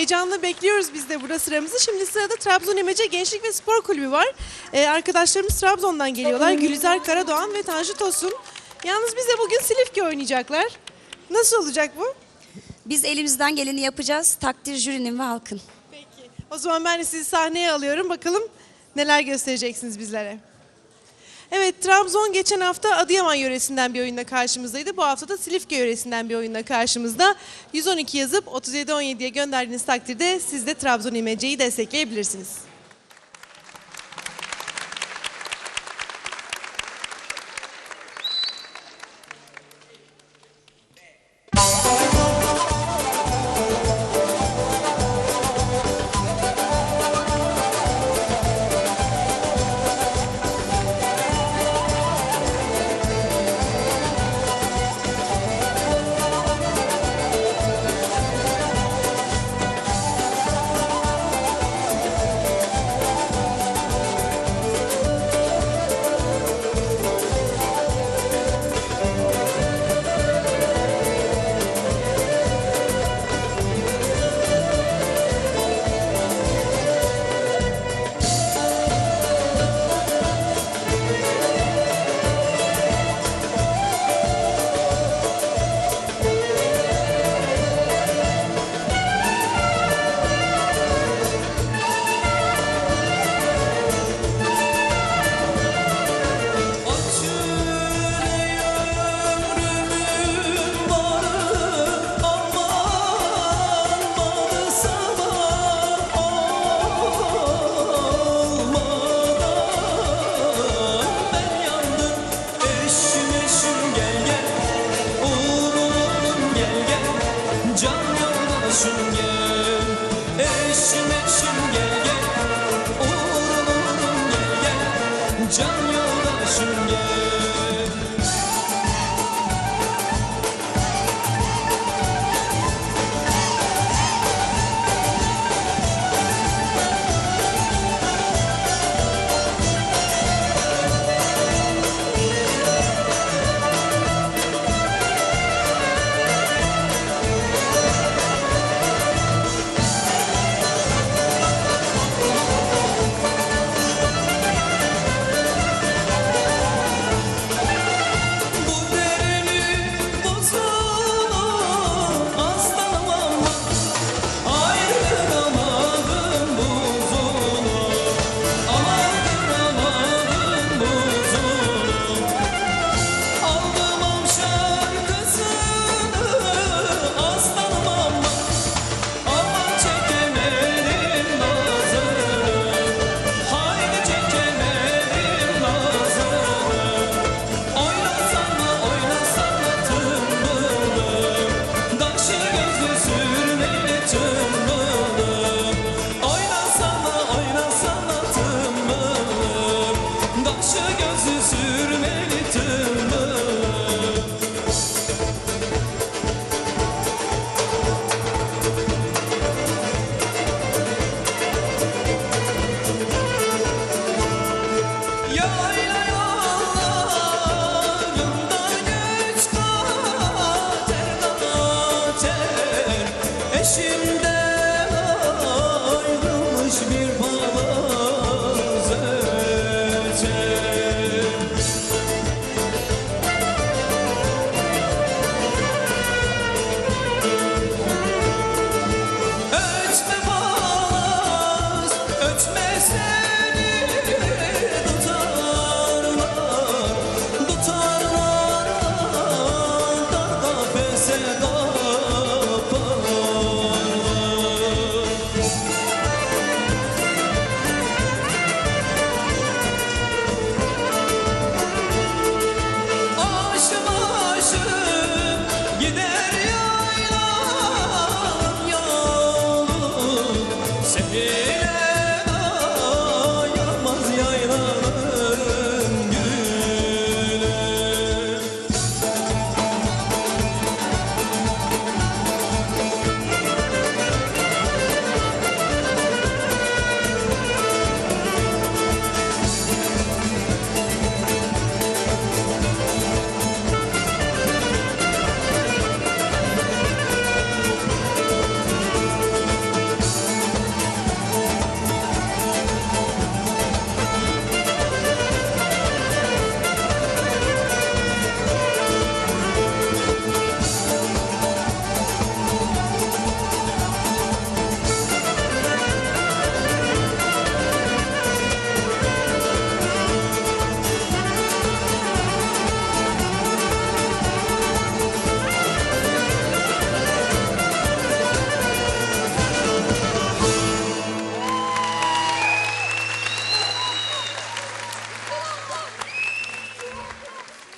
Heyecanla bekliyoruz biz de burada sıramızı. Şimdi sırada Trabzon İmece Gençlik ve Spor Kulübü var. Ee, arkadaşlarımız Trabzon'dan geliyorlar. Gülizar Karadoğan ve Tanju Tosun. Yalnız bize bugün Silifke oynayacaklar. Nasıl olacak bu? Biz elimizden geleni yapacağız. Takdir jürinin ve halkın. Peki. O zaman ben de sizi sahneye alıyorum. Bakalım neler göstereceksiniz bizlere. Evet, Trabzon geçen hafta Adıyaman yöresinden bir oyunda karşımızdaydı. Bu hafta da Silifke yöresinden bir oyunda karşımızda. 112 yazıp 3717'ye gönderdiğiniz takdirde siz de Trabzon İmece'yi destekleyebilirsiniz.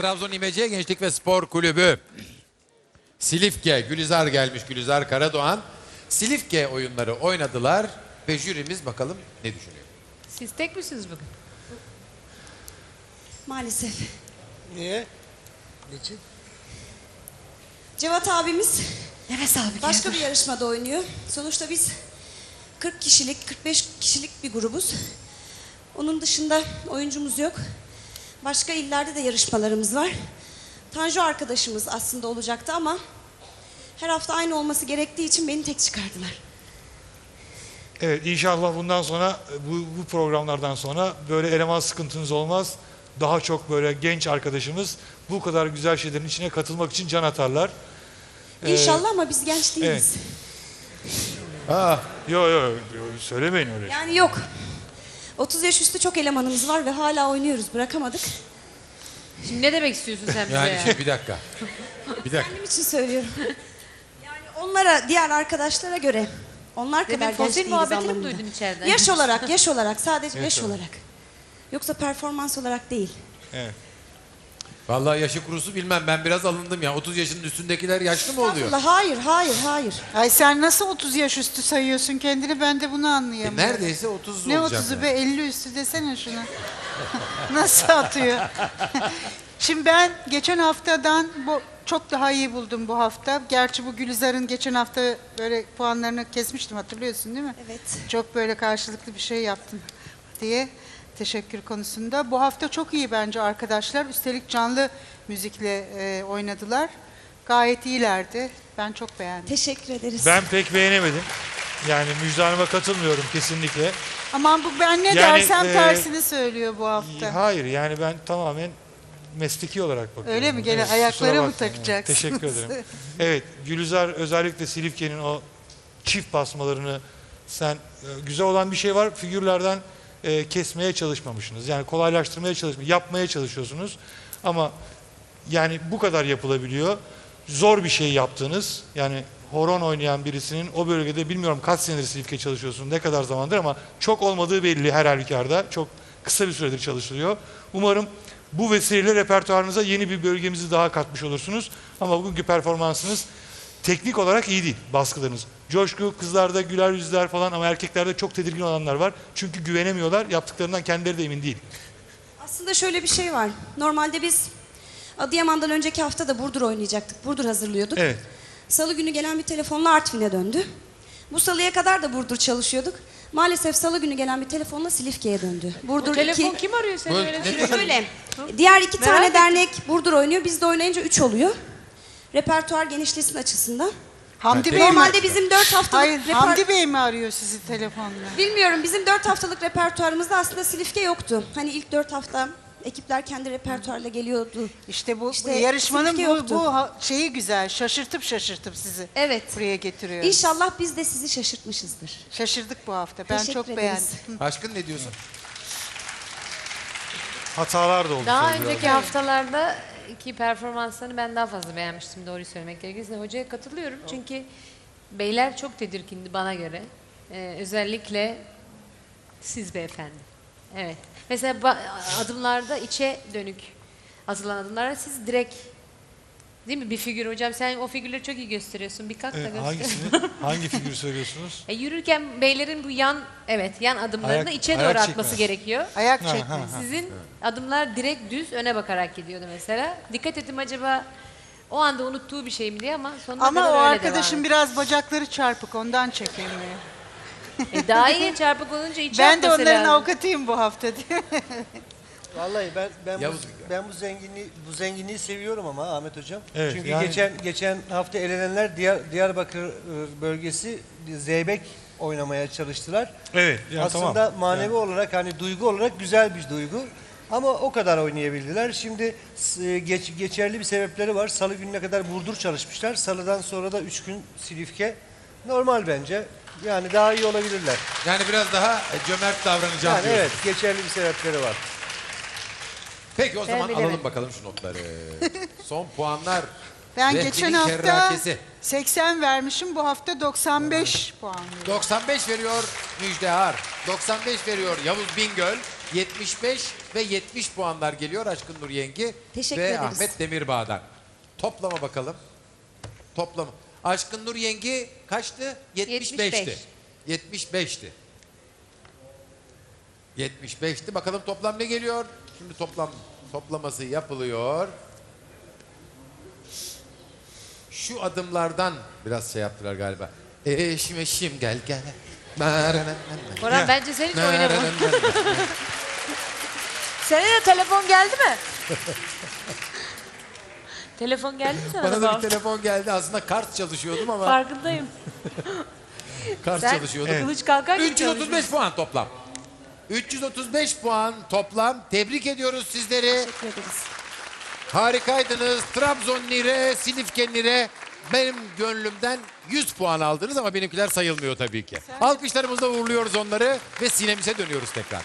Trabzon İmece Gençlik ve Spor Kulübü. Silifke, Gülizar gelmiş Gülizar Karadoğan. Silifke oyunları oynadılar ve jürimiz bakalım ne düşünüyor? Siz tek misiniz bugün? Maalesef. Niye? Niçin? Cevat abimiz başka bir yarışmada oynuyor. Sonuçta biz 40 kişilik, 45 kişilik bir grubuz. Onun dışında oyuncumuz yok. Başka illerde de yarışmalarımız var. Tanju arkadaşımız aslında olacaktı ama her hafta aynı olması gerektiği için beni tek çıkardılar. Evet inşallah bundan sonra bu, bu programlardan sonra böyle eleman sıkıntınız olmaz. Daha çok böyle genç arkadaşımız bu kadar güzel şeylerin içine katılmak için can atarlar. Ee, İnşallah ama biz genç değiliz. Yok yok söylemeyin öyle. Yani yok. 30 yaş üstü çok elemanımız var ve hala oynuyoruz. Bırakamadık. Şimdi ne demek istiyorsun sen bize Yani ya? şimdi bir dakika. Bir dakika. Benim için söylüyorum. Yani onlara, diğer arkadaşlara göre onlar Demin kadar genç fosil değiliz muhabbetini mi anlamında. duydun içeriden? Yaş olarak, yaş olarak. Sadece yaş olarak. olarak. Yoksa performans olarak değil. Evet. Vallahi yaşı kurusu bilmem ben biraz alındım ya. 30 yaşının üstündekiler yaşlı mı oluyor? Estağfurullah, Hayır, hayır, hayır. Ay sen nasıl 30 yaş üstü sayıyorsun kendini ben de bunu E, anlayamıyorum. neredeyse 30 Ne olacak. 30'u yani. be 50 üstü desene şuna. nasıl atıyor? Şimdi ben geçen haftadan bu çok daha iyi buldum bu hafta. Gerçi bu Gülizar'ın geçen hafta böyle puanlarını kesmiştim hatırlıyorsun değil mi? Evet. Çok böyle karşılıklı bir şey yaptın diye teşekkür konusunda. Bu hafta çok iyi bence arkadaşlar. Üstelik canlı müzikle e, oynadılar. Gayet iyilerdi. Ben çok beğendim. Teşekkür ederiz. Ben pek beğenemedim. Yani Müjde Hanım'a katılmıyorum kesinlikle. Aman bu ben ne Yani, dersem e, tersini söylüyor bu hafta. Hayır yani ben tamamen mesleki olarak bakıyorum. Öyle mi? Gene kusura ayaklara mı bakmayın. takacaksınız? Teşekkür ederim. Evet Gülizar özellikle Silifke'nin o çift basmalarını sen e, güzel olan bir şey var figürlerden e, kesmeye çalışmamışsınız. Yani kolaylaştırmaya çalışma, yapmaya çalışıyorsunuz. Ama yani bu kadar yapılabiliyor. Zor bir şey yaptınız. Yani horon oynayan birisinin o bölgede bilmiyorum kaç senedir Silifke çalışıyorsun, ne kadar zamandır ama çok olmadığı belli her halükarda. Çok kısa bir süredir çalışılıyor. Umarım bu vesileyle repertuarınıza yeni bir bölgemizi daha katmış olursunuz. Ama bugünkü performansınız teknik olarak iyi değil baskılarınız. Coşku kızlarda güler yüzler falan ama erkeklerde çok tedirgin olanlar var. Çünkü güvenemiyorlar. Yaptıklarından kendileri de emin değil. Aslında şöyle bir şey var. Normalde biz Adıyaman'dan önceki hafta da Burdur oynayacaktık. Burdur hazırlıyorduk. Evet. Salı günü gelen bir telefonla Artvin'e döndü. Bu salıya kadar da Burdur çalışıyorduk. Maalesef salı günü gelen bir telefonla Silifke'ye döndü. Burdur O telefon iki- kim arıyor seni Bu- öyle? Şimdi Şöyle, diğer iki Merak tane ettim. dernek Burdur oynuyor. Biz de oynayınca üç oluyor. Repertuar genişlesin açısından. Hamdi Bey mi? Normalde bizim dört haftalık Hayır, reper- Hamdi Bey mi arıyor sizi telefonla? Bilmiyorum bizim dört haftalık repertuarımızda aslında Silifke yoktu. Hani ilk dört hafta ekipler kendi repertuarla geliyordu. İşte bu İşte bu yarışmanın Silifke bu, yoktu. bu ha- şeyi güzel. Şaşırtıp şaşırtıp sizi Evet. buraya getiriyor. İnşallah biz de sizi şaşırtmışızdır. Şaşırdık bu hafta. Ben Teşekkür çok ederiz. beğendim. Aşkın ne diyorsun? Hatalar da oldu. Daha tabii önceki haftalarda ki performanslarını ben daha fazla beğenmiştim doğruyu söylemek gerekirse. Hocaya katılıyorum çünkü beyler çok tedirgindi bana göre. Ee, özellikle siz beyefendi. Evet. Mesela adımlarda içe dönük atılan adımlara siz direkt değil mi bir figür hocam sen o figürleri çok iyi gösteriyorsun bir kalk da Evet, göster. hangisini? Hangi figürü söylüyorsunuz? E, yürürken beylerin bu yan evet yan adımlarını Ayak- içe ayak doğru çekme. atması gerekiyor. Ayak Ha, çekme. ha. Sizin adımlar direkt düz öne bakarak gidiyordu mesela. Dikkat ettim acaba o anda unuttuğu bir şey mi diye ama sonuna Ama kadar o öyle arkadaşın devam biraz bacakları çarpık ondan çekemiyor. etti. E, daha iyi çarpık olunca iç Ben de onların lazım. avukatıyım bu hafta diye. Vallahi ben ben bu, ben bu zenginliği bu zenginliği seviyorum ama Ahmet hocam. Evet, Çünkü yani- geçen geçen hafta elenenler Diyar, Diyarbakır e, bölgesi Zeybek oynamaya çalıştılar. Evet. Ya, Aslında tamam. manevi olarak hani duygu olarak güzel bir duygu. Ama o kadar oynayabildiler. Şimdi s- geç, geçerli bir sebepleri var. Salı gününe kadar Burdur çalışmışlar. Salıdan sonra da 3 gün Silifke. Normal bence. Yani daha iyi olabilirler. Yani biraz daha e, cömert davranacağım Yani diyorsun. evet geçerli bir sebepleri var. Peki o zaman bilemedim. alalım bakalım şu notları. Son puanlar. Ben Rehberin geçen hafta kerrakesi. 80 vermişim. Bu hafta 95 puan veriyorum. 95 veriyor Müjdehar. 95 veriyor Yavuz Bingöl. 75 ve 70 puanlar geliyor Aşkın Nur Yengi Teşekkür ve ederiz. Ahmet Demirbağ'dan. Toplama bakalım. Toplama. Aşkın Nur Yengi kaçtı? 75'ti. 75'ti. 75'ti. Bakalım toplam ne geliyor? Şimdi toplam toplaması yapılıyor. Şu adımlardan biraz şey yaptılar galiba. Eşim eşim gel gel. Orhan bence sen hiç oynama. Sana de telefon geldi mi? telefon geldi mi sana? Bana da bir telefon geldi. Aslında kart çalışıyordum ama Farkındayım. kart Sen çalışıyordum. kılıç kalkar gibi 335 puan toplam. 335 puan toplam. Tebrik ediyoruz sizleri. Teşekkür ederiz. Harikaydınız. Trabzon Nire, Silifke Nire. Benim gönlümden 100 puan aldınız ama benimkiler sayılmıyor tabii ki. Alkışlarımızla uğurluyoruz onları ve sinemize dönüyoruz tekrar.